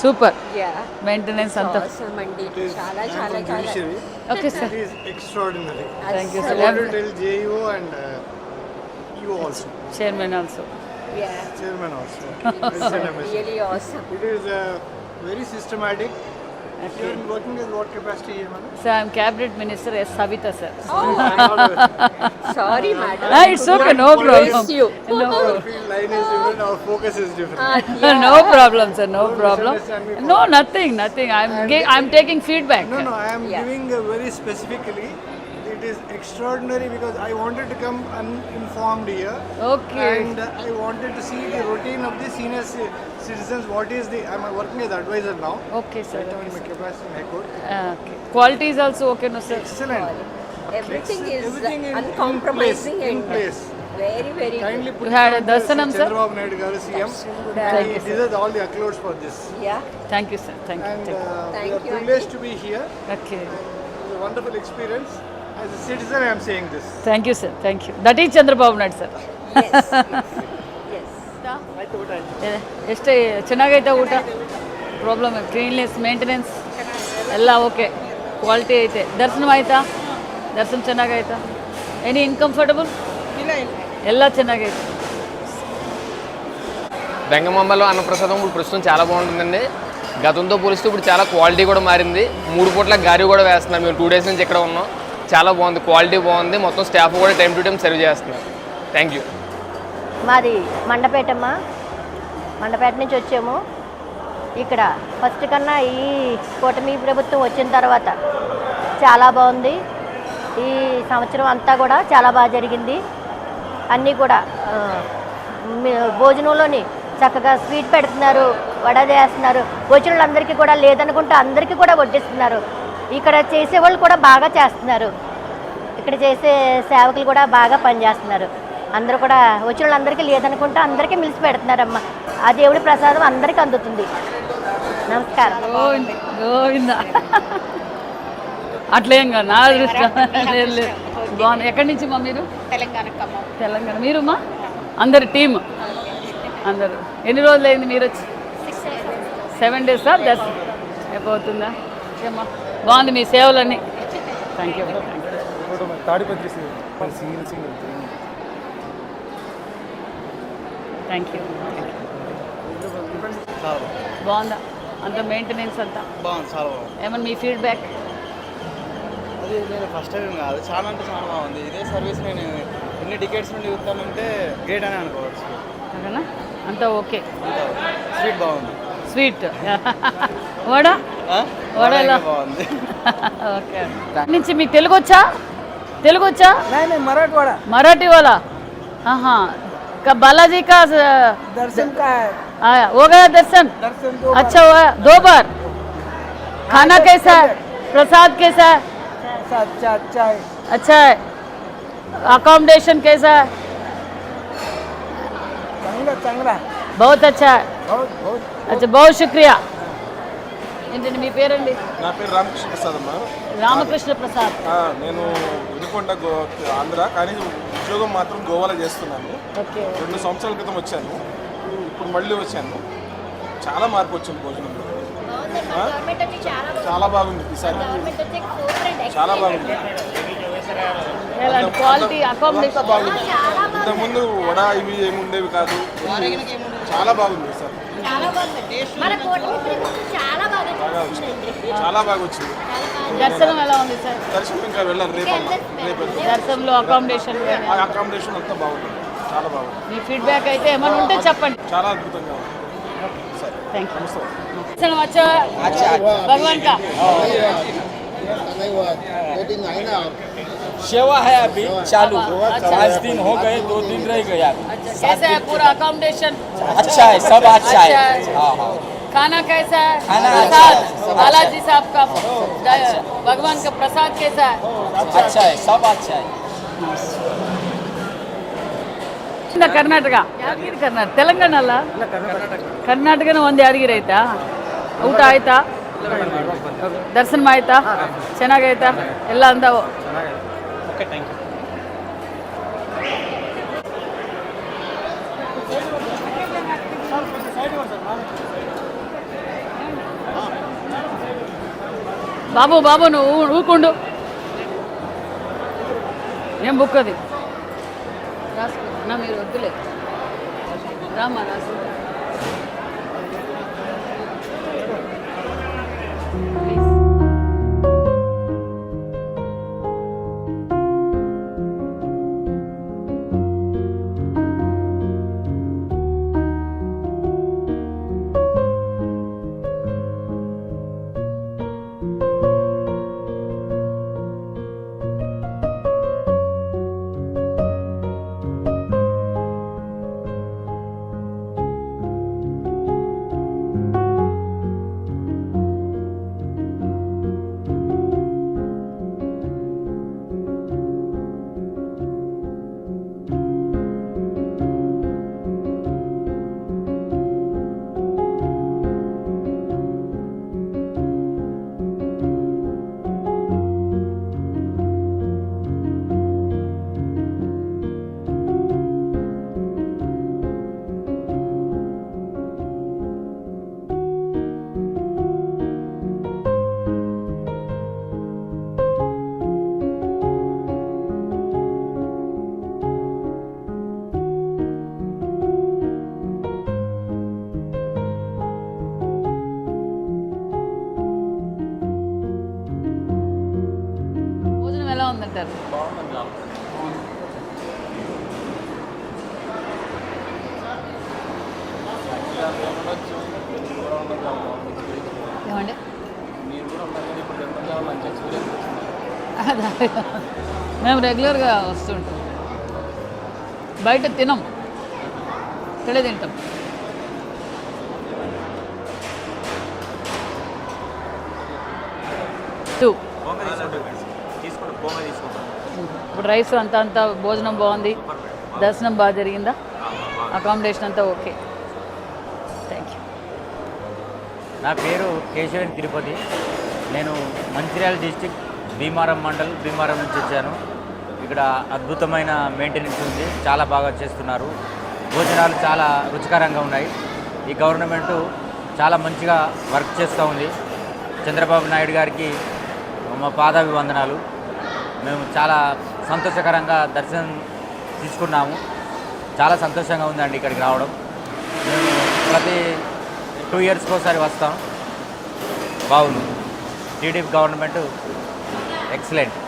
Super Yeah. Maintenance అంతా అండి చాలా చాలా చాలా. Okay sir extraordinary. Thank you I sir to tell JEO and uh, you also, chairman also Yeah. chairman also. It's an amazing. working in what capacity, Sir, I'm Cabinet Minister S. Savita, sir. Oh. Sorry, madam. Ah, it's okay, no problem. you. No problem. field line is different, our focus is different. Ah, no problem, sir. No problem. No, nothing, nothing. I'm, ga- I'm taking feedback. No, no, I am Yeah. giving uh, very specifically it is extraordinary because I wanted to come uninformed here. Okay. And I wanted to see the routine of the senior citizens. What is the? I'm working as advisor now. Okay, sir. Right okay, now my capacity in High Uh, okay. Quality is also okay, no sir. Excellent. Okay. Everything is Everything in, uncompromising in place. Very, very Kindly good. put you had a dasanam, sir. Chandrababu Naidu garu CM. He deserves all the accolades for this. Yeah. Thank you, sir. Thank you. And, uh, Thank you. We are privileged to be here. Okay. And, wonderful experience. As a citizen, I am saying this. Thank you sir thank you that is Chandrababu Naidu sir Yes. yes. ಎಷ್ಟು ಚೆನ್ನಾಗೈತೆ ಊಟ problem cleanness maintenance ಎಲ್ಲ okay quality ಐತೆ ದರ್ಶನ ಆಯ್ತಾ ದರ್ಶನ ಚೆನ್ನಾಗಾಯ್ತಾ any ಇನ್ಕಂಫರ್ಟಬಲ್ ಎಲ್ಲ ಚೆನ್ನಾಗೈತೆ బెంగమాంబలో అన్నప్రసాదం ఇప్పుడు ప్రస్తుతం చాలా బాగుంటుందండి గతంతో పోలిస్తే ఇప్పుడు చాలా క్వాలిటీ కూడా మారింది మూడు పూట్ల గారి కూడా వేస్తున్నారు మేము టూ డేస్ నుంచి ఇక్కడ ఉన్నాం చాలా బాగుంది క్వాలిటీ బాగుంది. మొత్తం స్టాఫ్ కూడా టైం టు టైం సర్వ్ చేస్తున్నారు. థ్యాంక్ యూ మాది మండపేటమ్మా. మండపేట నుంచి వచ్చాము. ఇక్కడ ఫస్ట్ కన్నా ఈ కూటమి ప్రభుత్వం వచ్చిన తర్వాత చాలా బాగుంది. ఈ సంవత్సరం అంతా కూడా చాలా బాగా జరిగింది. అన్నీ కూడా మీ- భోజనంలోని చక్కగా స్వీట్ పెడుతున్నారు వడ చేస్తున్నారు. వచ్చిన వాళ్ళందరికీ కూడా లేదనుకుంటే అందరికీ కూడా వడ్డిస్తున్నారు. ఇక్కడ చేసేవాళ్ళు కూడా బాగా చేస్తున్నారు. ఇక్కడ చేసే సేవకులు కూడా బాగా పనిచేస్తున్నారు. అందరూ కూడా వచ్చిన వాళ్ళందరికీ లేదనుకుంటే అందరికీ మిలిసి పెడుతున్నారమ్మ ఆ దేవుడి ప్రసాదం అందరికీ అందుతుంది. నమస్కారం. గోవింద అట్లేం కాదు నా అదృష్టం. లేదు బాగుంది ఎక్కడి నుంచి మా మీరు? తెలంగాణ తెలంగాణ. మీరు మా అందరు టీమ్. అందరు. ఎన్ని రోజులు అయింది మీరు వచ్చి? Seven days? సార్ దస్ అయిపోతుందా ఏమ్మా బాగుంది మీ సేవలన్నీ. Thank you Tadipatri single single thank you బాగుందా? అంత మెయింటెనెన్స్ అంతా? బాగుంది చాలా బాగుంది. ఏమన్నా మీ ఫీడ్బ్యాక్ అది నేను ఫస్ట్ టైం కాదు. చాలా అంటే చాలా బాగుంది. ఇదే సర్వీస్ నేను ఎన్ని టికెట్స్ నుండి చూస్తానంటే గ్రేట్ అని అనుకోవచ్చు. అంతా ఓకే అంత స్వీట్ బాగుంది. స్వీట్ వడా? ఆ? వడ ఎలా? ఇంకా బాగుంది ఓకే నుంచి మీకు తెలుగు వచ్చా తెలుగు వచ్చా मराठवाड़ा मराठी वाला हाँ हाँ का बालाजी का दर्शन का है आया हो गया दर्शन दर्शन दो अच्छा हुआ दो बार खाना कैसा है प्रसाद कैसा है अच्छा अच्छा अच्छा है अच्छा है अकोमोडेशन कैसा है चांगला चांगला है बहुत अच्छा है बहुत बहुत अच्छा बहुत शुक्रिया ఏంటండి మీ పేరండి? నా పేరు రామకృష్ణ ప్రసాద్ అమ్మా. రామకృష్ణ ప్రసాద్. ఆ, నేను వినుకొండ గో ఆంధ్ర కానీ ఉద్యోగం మాత్రం గోవాలో చేస్తున్నాను. ఓకే. రెండు సంవత్సరాల క్రితం వచ్చాను. ఇప్పుడు మళ్ళీ వచ్చాను. చాలా మార్పు వచ్చింది భోజనంలో. ఆ? చాలా బాగుంది. ఈసారి చాలా బాగుంది. ఎలాంటి క్వాలిటీ అంతా అకామిడేషన్ బాగుంది ఇంతకుముందు వడ ఇవి ఏమి ఉండేవి కాదు చాలా బాగుంది. ఈసారి బాగా వచ్చింది చాలా బాగా వచ్చింది దర్శనం ఎలా ఉంది సార్ దర్శనం ఇంకా వెళ్ళాలి రేపు రేపు దర్శనంలో అకామిడేషన్ కానీ ఆ అకామిడేషన్ అంతా బాగుంది చాలా బాగుంది మీ ఫీడ్బ్యాక్ అయితే ఏమైనా ఉంటే చెప్పండి చాలా అద్భుతంగా ఉంది थैंक यू दर्शन अच्छा भगवान का सेवा है अभी चालू अच्छा। पाँच दिन हो गए दो दिन रह गया अच्छा कैसा है पूरा अकोमोडेशन अच्छा है सब अच्छा है अच्छा है। हाँ हाँ खाना कैसा है खाना प्रसाद अच्छा है। बालाजी साहब का द- भगवान का प्रसाद कैसा है अच्छा है सब अच्छा है ಇಂದ ಕರ್ನಾಟಕ ಯಾದಗಿರಿ ಕರ್ನಾಟಕ ತೆಲಂಗಾಣ ಅಲ್ಲ ಕರ್ನಾಟಕನ ಒಂದು ಯಾದಗಿರಿ ಆಯ್ತಾ ಊಟ ಆಯ್ತಾ ದರ್ಶನ ಆಯ್ತಾ ಚೆನ್ನಾಗೈತಾ ಎಲ್ಲ ಅಂದವು ओके थैंक यू బాబు బాబు నువ్వు ఊకుండు ఏం బుక్ అది? రాసుకో. మీరు వద్దులే. రామా రాసు ఉందంటారు ఏమండి? అదే. మేము రెగ్యులర్గా వస్తుంటాం బయట తినం. ఇక్కడే తింటాం. టూ ఇప్పుడు రైస్ అంతా అంతా భోజనం బాగుంది. దర్శనం బాగా జరిగిందా? అకామిడేషన్ అంతా ఓకే. థ్యాంక్ యూ నా పేరు కేశవన్ తిరుపతి. నేను మంచిర్యాల డిస్టిక్ భీమారం మండల్ భీమారం నుంచి వచ్చాను. ఇక్కడ అద్భుతమైన మెయింటెనెన్స్ ఉంది. చాలా బాగా చేస్తున్నారు. భోజనాలు చాలా రుచికరంగా ఉన్నాయి. ఈ గవర్నమెంటు చాలా మంచిగా వర్క్ చేస్తూ ఉంది. చంద్రబాబు నాయుడు గారికి మా పాదాభివందనాలు. మేము చాలా సంతోషకరంగా దర్శనం తీసుకున్నాము. చాలా సంతోషంగా ఉందండి ఇక్కడికి రావడం. మేము ప్రతి టూ ఇయర్స్కి ఒకసారి వస్తాం. బాగుంది. TDP government excellent.